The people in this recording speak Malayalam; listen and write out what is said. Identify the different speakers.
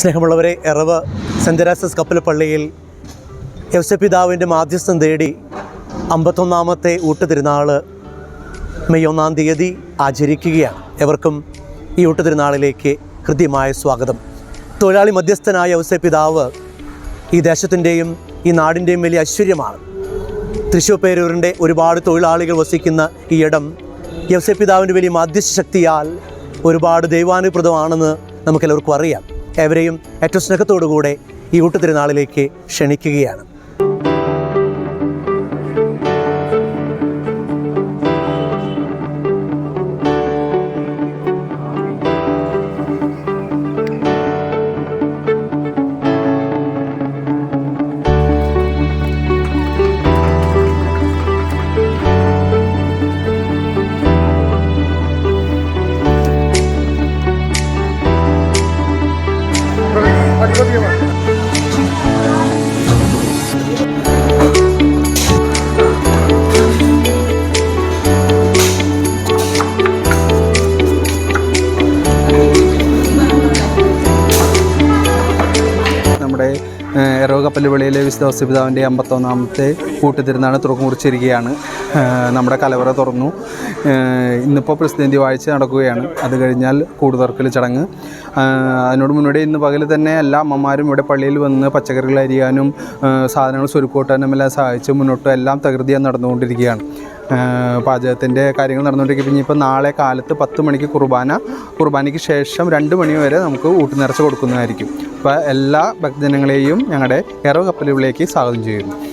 Speaker 1: സ്നേഹമുള്ളവരെ എറവ് കപ്പൽ പള്ളിയിൽ കപ്പലപ്പള്ളിയിൽ പിതാവിന്റെ മാധ്യസ്ഥം തേടി അമ്പത്തൊന്നാമത്തെ ഊട്ടുതിരുനാൾ മെയ് ഒന്നാം തീയതി ആചരിക്കുകയാണ്. എവർക്കും ഈ ഊട്ടുതിരുനാളിലേക്ക് ഹൃദ്യമായ സ്വാഗതം. തൊഴിലാളി മധ്യസ്ഥനായ യവസപിതാവ് ഈ ദേശത്തിന്റെയും ഈ നാടിന്റെയും വലിയ ഐശ്വര്യമാണ്. തൃശ്ശൂർ പേരൂരിന്റെ ഒരുപാട് തൊഴിലാളികൾ വസിക്കുന്ന ഈ ഇടം യവസപിതാവിന്റെ വലിയ മാധ്യസ്ഥ ശക്തിയാൽ ഒരുപാട് ദൈവാനുപ്രദമാണെന്ന് നമുക്കെല്ലാവർക്കും അറിയാം. ഏവരെയും ഏറ്റവും സ്നേഹത്തോടുകൂടെ ഈ ഊട്ടുതിരുനാളിലേക്ക് ക്ഷണിക്കുകയാണ്.
Speaker 2: Любима. നമ്മുടെ കപ്പലുപള്ളിയിലെ വിശുദ്ധ പിതാവിന്റെ അമ്പത്തൊന്നാമത്തെ കൂട്ടുതിരുന്നാണ് തുറക്കു കുറിച്ചിരിക്കുകയാണ് നമ്മുടെ കലവറ തുറന്നു. ഇന്നിപ്പോൾ പ്രസിദ്ധി വാഴ്ച നടക്കുകയാണ്. അത് കഴിഞ്ഞാൽ കൂടുതുറക്കൽ ചടങ്ങ്. അതിനോട് മുന്നോടി ഇന്ന് പകൽ തന്നെ എല്ലാ അമ്മമാരും ഇവിടെ പള്ളിയിൽ വന്ന് പച്ചക്കറികൾ അരിയാനും സാധനങ്ങൾ സ്വരുക്കൂട്ടാനും എല്ലാം സഹായിച്ച് മുന്നോട്ട് എല്ലാം തകൃതിയായി നടന്നുകൊണ്ടിരിക്കുകയാണ്. പാചകത്തിന്റെ കാര്യങ്ങൾ നടന്നുകൊണ്ടിരിക്കും. പിന്നെ ഇപ്പോൾ നാളെ കാലത്ത് പത്ത് മണിക്ക് കുർബാന. കുർബാനയ്ക്ക് ശേഷം രണ്ട് മണി വരെ നമുക്ക് ഊട്ടുനിറച്ച് കൊടുക്കുന്നതായിരിക്കും. അപ്പോൾ എല്ലാ ഭക്തജനങ്ങളെയും ഞങ്ങളുടെ എറോ കപ്പലുകളിലേക്ക് സ്വാഗതം ചെയ്യുന്നു.